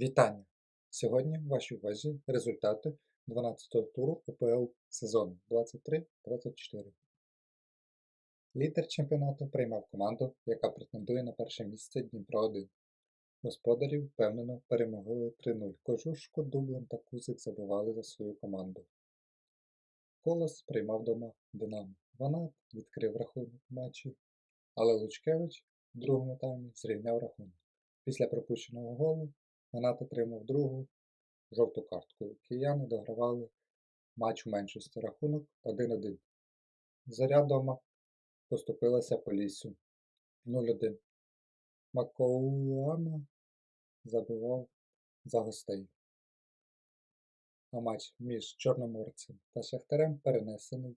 Вітання! Сьогодні в вашій увазі результати 12-го туру УПЛ сезону 23-24. Лідер чемпіонату приймав команду, яка претендує на перше місце Дніпро 1. Господарі впевнено перемогли 3-0. Кожушко, Дублин та Кузик забивали за свою команду. Колос приймав дома Динамо. Ванат відкрив рахунок матчі, але Лучкевич в другому таймі зрівняв рахунок. Після пропущеного голу Ванат отримав другу жовту картку. Кияни догравали матч у меншості. Рахунок 1-1. Заря дома поступилася по лісу 0-1. Макоуана забивав за гостей. А матч між Чорноморцем та Шахтарем перенесений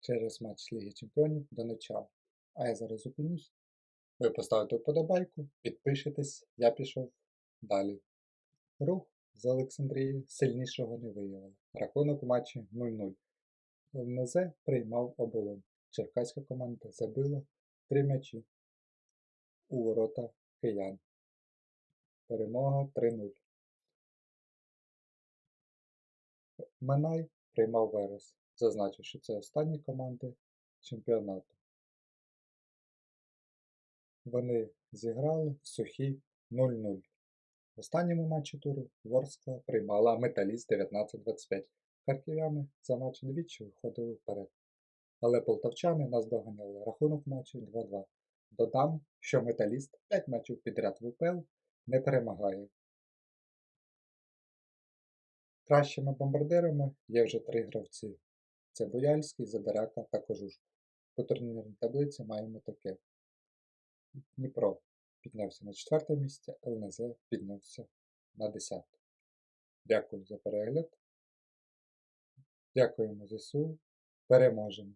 через матч Ліги Чемпіонів до Неча. А я зараз зупинюсь. Ви поставите вподобайку, підпишитесь, я пішов далі. Рух з Олександрії сильнішого не виявив. Рахунок у матчі 0-0. ЛНЗ приймав оболонь. Черкаська команда забила три м'ячі у ворота киян. Перемога 3-0. Минай приймав Верес. Зазначив, що це останні команди чемпіонату. Вони зіграли в сухі 0-0. В останньому матчі туру Ворскла приймала Металіст 19-25. Харків'яни за матч двічі виходили вперед. Але полтавчани нас доганяли. Рахунок матчі 2-2. Додам, що Металіст 5 матчів підряд в УПЛ не перемагає. Кращими бомбардирами є вже три гравці. Це Бояльський, Задарака та Кожушко. По турнірній таблиці маємо таке. Дніпро піднявся на четверте місце, ЛНЗ піднявся на десяте. Дякую за перегляд. Дякуємо ЗСУ. Переможемо!